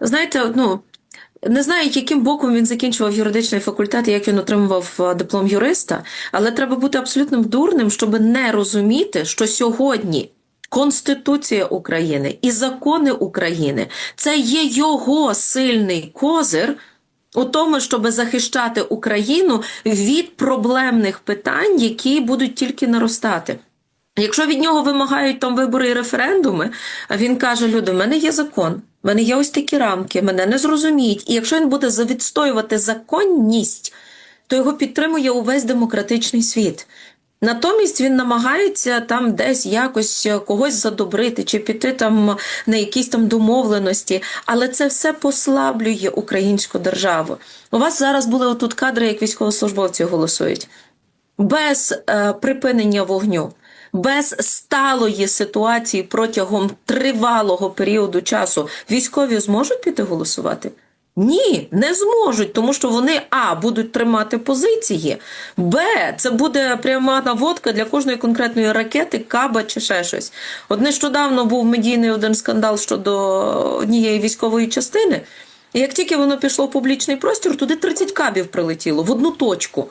Знаєте, ну не знаю, яким боком він закінчував юридичний факультет і як він отримував е, диплом юриста, але треба бути абсолютним дурним, щоб не розуміти, що сьогодні. Конституція України і закони України це є його сильний козир у тому, щоб захищати Україну від проблемних питань, які будуть тільки наростати. Якщо від нього вимагають там вибори і референдуми, він каже: люди, в мене є закон, мене є ось такі рамки, мене не зрозуміють. І якщо він буде відстоювати законність, то його підтримує увесь демократичний світ. Натомість він намагається там десь якось когось задобрити чи піти там на якісь там домовленості, але це все послаблює українську державу. У вас зараз були отут кадри, як військовослужбовці голосують без е, припинення вогню, без сталої ситуації протягом тривалого періоду часу військові зможуть піти голосувати? Ні, не зможуть, тому що вони а будуть тримати позиції, б це буде пряма наводка для кожної конкретної ракети, каба чи ще щось. От нещодавно був медійний один скандал щодо однієї військової частини. І як тільки воно пішло в публічний простір, туди 30 кабів прилетіло в одну точку.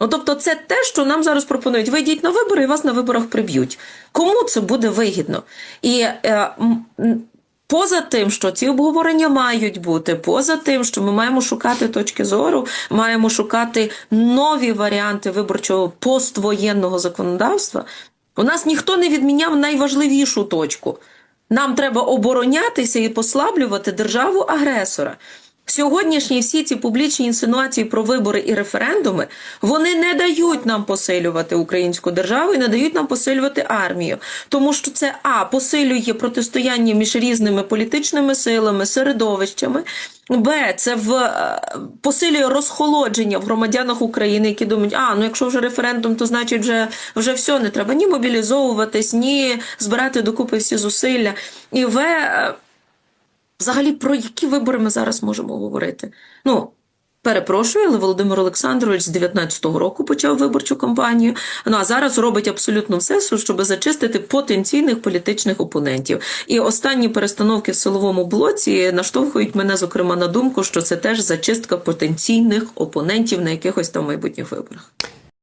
Ну, тобто, це те, що нам зараз пропонують. Ви йдіть на вибори і вас на виборах приб'ють. Кому це буде вигідно? І е, поза тим, що ці обговорення мають бути, поза тим, що ми маємо шукати точки зору, маємо шукати нові варіанти виборчого поствоєнного законодавства. У нас ніхто не відміняв найважливішу точку. Нам треба оборонятися і послаблювати державу агресора. Сьогоднішні всі ці публічні інсинуації про вибори і референдуми вони не дають нам посилювати українську державу і не дають нам посилювати армію, тому що це а посилює протистояння між різними політичними силами, середовищами. Б, це в е, посилює розхолодження в громадянах України, які думають, а ну якщо вже референдум, то значить вже вже все не треба ні мобілізовуватись, ні збирати докупи всі зусилля. І В. Взагалі, про які вибори ми зараз можемо говорити? Ну, перепрошую, але Володимир Олександрович з 19-го року почав виборчу кампанію. Ну а зараз робить абсолютно все, щоб зачистити потенційних політичних опонентів. І останні перестановки в силовому блоці наштовхують мене, зокрема, на думку, що це теж зачистка потенційних опонентів на якихось там майбутніх виборах.